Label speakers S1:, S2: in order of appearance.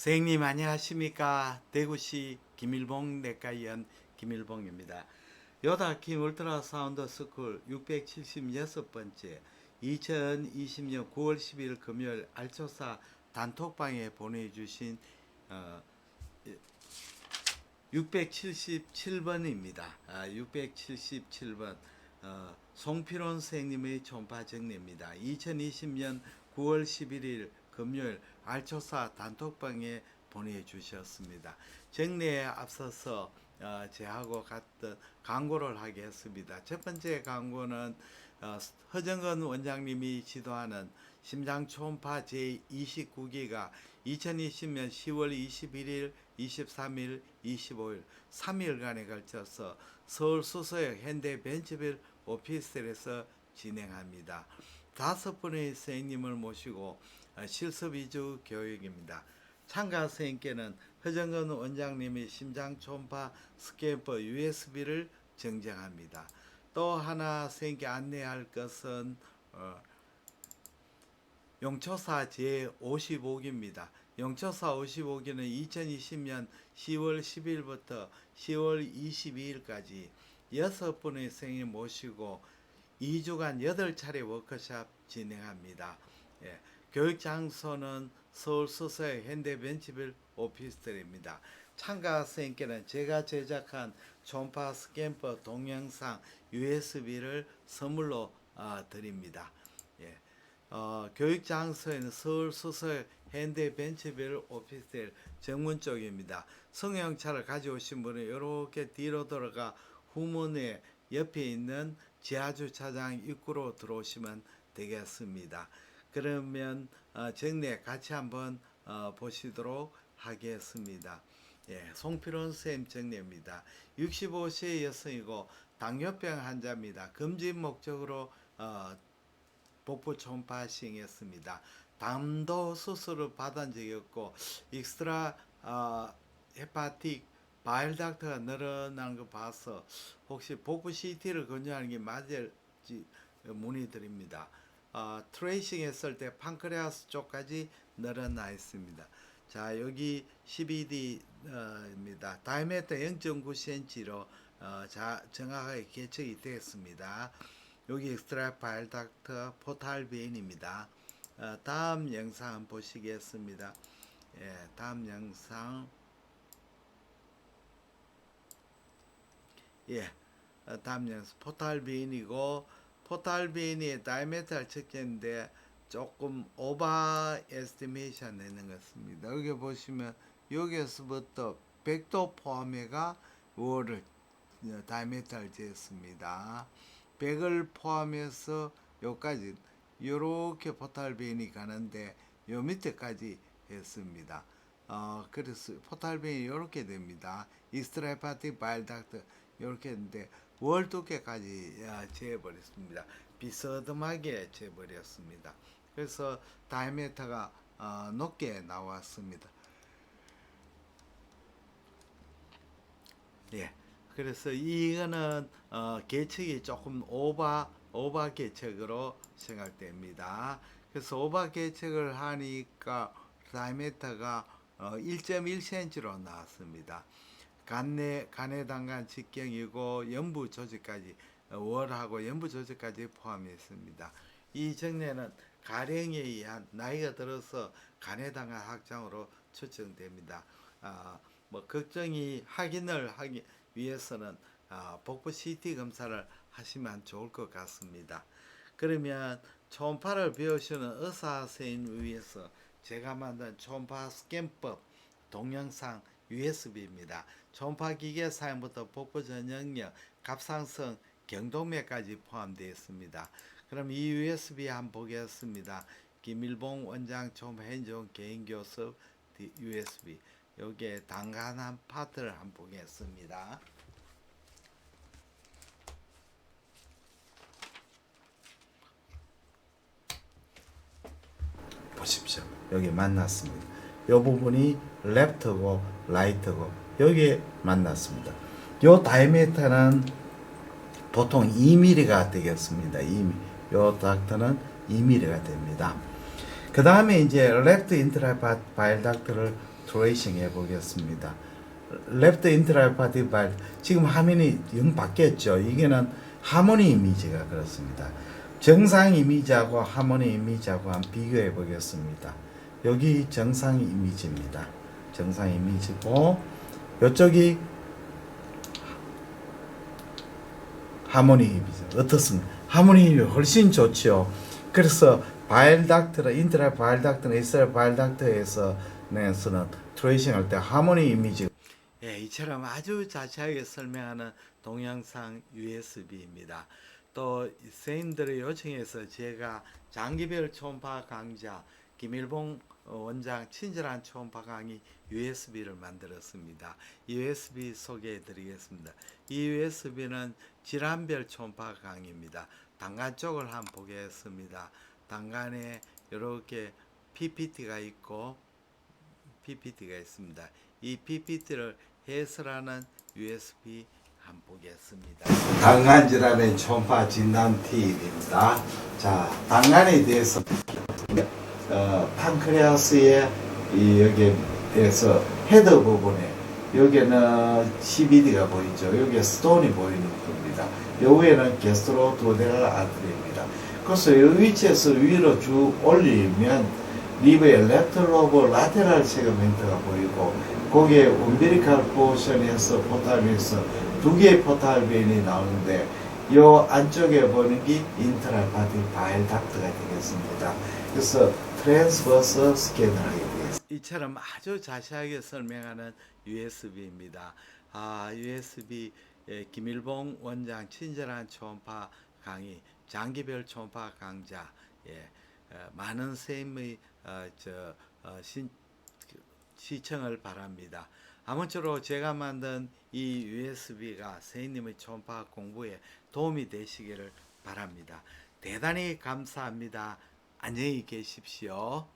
S1: 선생님 안녕하십니까 대구시 김일봉 내과의원 김일봉입니다 요다킴 울트라사운드 스쿨 676번째 2020년 9월 10일 금요일 알조사 단톡방에 보내주신 어, 677번입니다. 아, 677번 어, 송필원 선생님의 전파 정리입니다. 2020년 9월 11일 금요일 알초사 단톡방에 보내주셨습니다. 정리에 앞서서 어, 제하고 같은 광고를 하겠습니다. 첫 번째 광고는 어, 허정건 원장님이 지도하는 심장 초음파 제29기가 2020년 10월 21일, 23일, 25일 3일간에 걸쳐서 서울 수서역 현대 벤처빌 오피스텔에서 진행합니다. 다섯 분의 선생님을 모시고 어, 실습 위주 교육입니다. 참가 선생님께는 허정건 원장님이 심장 초음파 스캐퍼 USB를 증정합니다. 또 하나 선생님께 안내할 것은 어, 용초사 제55기입니다. 용초사 55기는 2020년 10월 10일부터 10월 22일까지 여섯 분의 선생님 모시고 2주간 8차례 워크숍 진행합니다. 예, 교육 장소는 서울 수서의 현대벤치빌 오피스텔입니다. 참가 선생님께는 제가 제작한 초음파 스캔퍼 동영상 USB를 선물로 아, 드립니다. 예. 어, 교육 장소에는 서울 수서 현대 벤처빌 오피스텔 정문 쪽입니다. 승용차를 가져오신 분은 이렇게 뒤로 돌아가 후문에 옆에 있는 지하 주차장 입구로 들어오시면 되겠습니다. 그러면 어, 정례 같이 한번 어, 보시도록 하겠습니다. 예, 송필원 쌤 정례입니다. 65세 여성이고 당뇨병 환자입니다. 금진 목적으로 어, 복부 초음파 시행했습니다. 담도 수술을 받은 적이 없고 익스트라 어, 헤파틱 바일 닥터가 늘어난 거 봐서 혹시 복부 CT를 권유하는 게 맞을지 문의드립니다. 어, 트레이싱 했을 때 판크레아스 쪽까지 늘어나 있습니다. 자 여기 12D입니다. 다이메터 0.9cm로 어, 자, 정확하게 개척이 되었습니다. 여기 엑스트라 파일 닥터 포탈 베인입니다. 어, 다음 영상 보시겠습니다. 예, 다음 영상 예, 어, 다음 영상 포탈 베인이고 포탈 베인이 다이메탈 측정인데 조금 오바 에스티메이션 내는 것입니다. 여기 보시면 여기서부터 100도 포함해가 월을 어, 다이메탈 재었습니다. 100을 포함해서 요까지 요렇게 포탈벤이 가는데 요 밑에까지 했습니다. 어 그래서 포탈벤이 요렇게 됩니다. 이스트라이파틱 바일닥트 요렇게 했는데 월 두께까지 아, 재버렸습니다. 비스듬하게 재버렸습니다. 그래서 다이메터가 어, 높게 나왔습니다. 예. 그래서 이거는 어, 계측이 조금 오바 오바 계측으로 생각됩니다. 그래서 오바 계측을 하니까 다이메터가 어, 1.1cm로 나왔습니다. 간내 간의 단간 직경이고 연부 조직까지 어, 월하고 연부 조직까지 포함했습니다. 이 정례는 가령에 의한 나이가 들어서 간의 단간 확장으로 추정됩니다. 아, 뭐 걱정이 확인을 하기 위해서는 아, 복부 CT 검사를 하시면 좋을 것 같습니다. 그러면 초음파를 배우시는 의사 선생님 위해서 제가 만든 초음파 스캔법 동영상 USB입니다. 초음파 기계 사용부터 복부 전형력, 갑상선, 경동맥까지 포함되어 있습니다. 그럼 이 USB 한번 보겠습니다. 김일봉 원장 초음파 현종 개인 교습 USB 여기에 단간한 파트를 한번 보겠습니다. 보십시오. 여기 만났습니다. 이 부분이 레프트고 라이트고 여기에 만났습니다. 요 다이메터는 보통 2mm가 되겠습니다. 2mm. 요 닥터는 2mm가 됩니다. 그 다음에 이제 레프트 인트라 바일 닥터를 트레이싱 해 보겠습니다. 레프트 인트라파티 발 지금 화면이 영 바뀌었죠. 이게는 하모니 이미지가 그렇습니다. 정상 이미지하고 하모니 이미지하고 한번 비교해 보겠습니다. 여기 정상 이미지입니다. 정상 이미지고 이쪽이 하모니 이미지 어떻습니까? 하모니 훨씬 좋죠. 그래서 바일 닥터나 인트라 바일 닥터나 이스라엘 바일 닥터에서는 트레이싱 할 때 하모니 이미지 예, 이처럼 아주 자세하게 설명하는 동영상 USB입니다. 또 선생님들의 요청에서 제가 장기별 초음파 강좌 김일봉 어, 원장 친절한 초음파 강의 USB를 만들었습니다. USB 소개해 드리겠습니다. 이 USB는 질환별 초음파 강의입니다. 단간 쪽을 한번 보겠습니다. 단간에 이렇게 PPT가 있고 PPT가 있습니다. 이 PPT를 해설하는 USB 한번 보겠습니다. 당간 질환의 초음파 진단 팁입니다. 자, 당간에 대해서 어, 판크레아스의 이 여기에 대해서 헤더 부분에 여기는 CBD가 보이죠. 여기에 스톤이 보이는 겁니다. 여기에는 게스트로 도데랄 아트리입니다. 그래서 이 위치에서 위로 쭉 올리면 리브의 레프트 로브 라테랄 세그멘트가 보이고 거기에 umbilical 포션에서 포탈비에서 두 개의 포탈비인이 나오는데 이 안쪽에 보이는 게 인트라파티 바일 닥트가 되겠습니다. 그래서 트랜스버스 되겠습니다. 이처럼 아주 자세하게 설명하는 USB입니다. 아, USB 예, 김일봉 원장 친절한 초음파 강의 장기별 초음파 강좌 예, 어, 많은 선생님의 어, 저 어, 신, 그, 시청을 바랍니다. 아무쪼록 제가 만든 이 USB가 선생님의 초음파 공부에 도움이 되시기를 바랍니다. 대단히 감사합니다. 안녕히 계십시오.